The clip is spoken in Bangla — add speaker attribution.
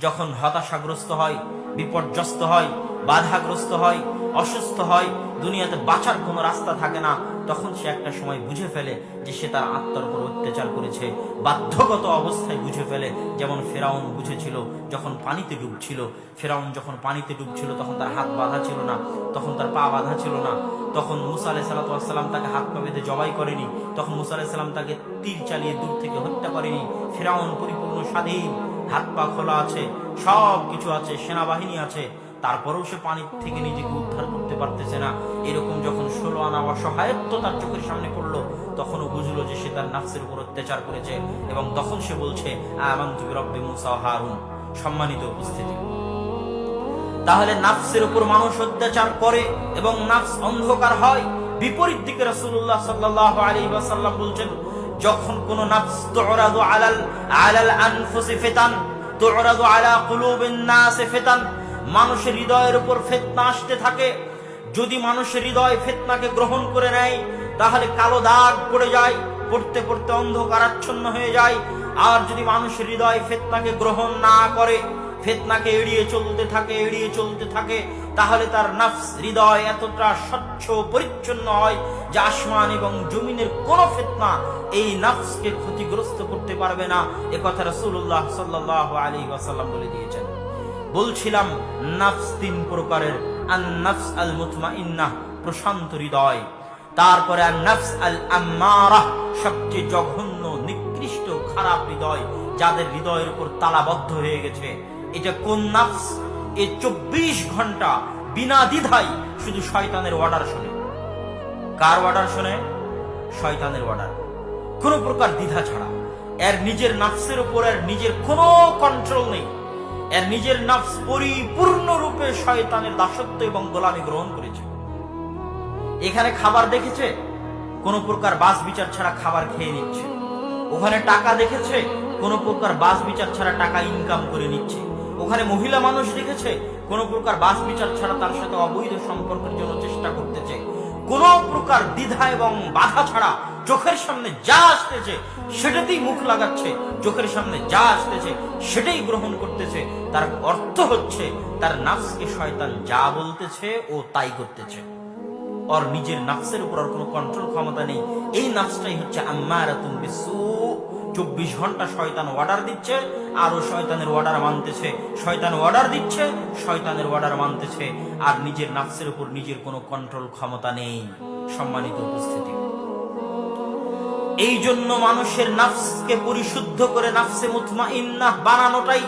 Speaker 1: যখন হতাশাগ্রস্ত হয়, বিপর্যস্ত হয়, বাধাগ্রস্ত হয়, অসুস্থ হয়, দুনিয়াতে বাঁচার কোনো রাস্তা থাকে না, তখন সে একটা সময় বুঝে ফেলে যে সে তার আত্মার উপর অত্যাচার করেছে। বাধ্যগত অবস্থায় বুঝে ফেলে, যেমন ফেরাউন বুঝেছিল যখন পানিতে ডুবছিল। ফেরাউন যখন পানিতে ডুবছিল, তখন তার হাত বাঁধা ছিল না, তখন তার পা বাঁধা ছিল না। তখন মুসা আলাহ তাকে হাত পা বেঁধে জবাই করেনি। তখন মুসা আলাহ সাল্লাম তাকে তীর চালিয়ে দূর থেকে হত্যা করেনি। ফেরাউন পরিপূর্ণ স্বাধীন। হাত পা খোলা আছে, সব কিছু আছে, সেনাবাহিনী আছে। তারপরেও সে পানি থেকে নিজেকে উদ্ধার করতে পারতেছে না। এরকম যখন ষোলো আনা অসহায়ত্ব তার চোখের সামনে পড়ল, তখনও বুঝলো যে সে তার নাফসের উপর অত্যাচার করেছে এবং তখন সে বলছে সম্মানিত উপস্থিতি। তাহলে নাফসের উপর মানুষ অত্যাচার করে এবং নাফস অন্ধকার হয়। বিপরীত দিকে রাসূলুল্লাহ সাল্লাল্লাহু আলাইহি ওয়াসাল্লাম বলছেন যখন কোন নাফস তুরাদু আলাল আলাল আনফুসি ফিতান, তুরাদু আলা কুলুবিন নাস ফিতান, মানুষের হৃদয়ের উপর ফিতনা আসতে থাকে, যদি মানুষের হৃদয় ফিতনাকে গ্রহণ করে নেয়, তাহলে কালো দাগ পড়ে যায়, পড়তে পড়তে অন্ধকারাচ্ছন্ন হয়ে যায়, আর যদি মানুষের হৃদয় ফিতনাকে গ্রহণ না করে ফেতনাকে এড়িয়ে চলতে থাকে, এড়িয়ে চলতে থাকে, তাহলে তার নফস, হৃদয় এতটা স্বচ্ছ পরিচ্ছন্ন হয় যে আসমান এবং জমিনের কোন ফেতনা এই নফসকে ক্ষতিগ্রস্ত করতে পারবে না। এ কথা রাসূলুল্লাহ সাল্লাল্লাহু আলাইহি ওয়াসাল্লাম বলে দিয়েছেন। বলছিলাম, নফস তিন প্রকারের আন নফস আল মুতমাইন্নাহ প্রশান্ত হৃদয়, তারপরে আর নফস আল আম্মারাহ সবচেয়ে জঘন্য, নিকৃষ্ট, খারাপ হৃদয়, যাদের হৃদয়ের উপর তালাবদ্ধ হয়ে গেছে। এটা কোন নাফস এ চব্বিশ ঘণ্টা বিনা দ্বিধায় শুধু শয়তানের অর্ডার শোনে। কার অর্ডার শোনে? শয়তানের অর্ডার কোন প্রকার দ্বিধা ছাড়া। এর নিজের নাফসের উপর এর নিজের কোনো কন্ট্রোল নেই। এর নিজের নাফস পরিপূর্ণ রূপে শয়তানের দাসত্ব এবং গোলামি গ্রহণ করেছে। এখানে খাবার দেখেছে? কোন প্রকার বাস বিচার ছাড়া খাবার খেয়ে নিচ্ছে। ওখানে টাকা দেখেছে? কোন প্রকার বাস বিচার ছাড়া টাকা ইনকাম করে নিচ্ছে। ওখানে মহিলা মানুষ দেখেছে কোন প্রকার বাস বিচার ছাড়া তার সাথে অবৈধ সম্পর্কের জন্য চেষ্টা করতেছে। কোন প্রকার দ্বিধা এবং বাধা ছাড়া চোখের সামনে যা আসতেছে, সেটাতেই মুখ লাগাচ্ছে। চোখের সামনে যা আসতেছে, সেটাই গ্রহণ করতেছে। তার অর্থ হচ্ছে, তার নাফসকে শয়তান যা বলতেছে ও তাই করতেছে। ওর নিজের নাফসের উপর আর কোনো কন্ট্রোল ক্ষমতা নেই। এই নাফসটাই হচ্ছে আম্মারাতুম বিসু চব্বিশ ঘণ্টা শয়তান অর্ডার দিচ্ছে আরও শয়তানের অর্ডার মানতেছে। শয়তান অর্ডার দিচ্ছে, শয়তানের অর্ডার মানতেছে। আর নিজের নাফসের উপর নিজের কোনো কন্ট্রোল ক্ষমতা নেই। সম্মানিত উপস্থিতি। এই জন্য মানুষের নাফসকে পরিশুদ্ধ করে নাফসে মুতমা ইন্নাহ বানানোটাই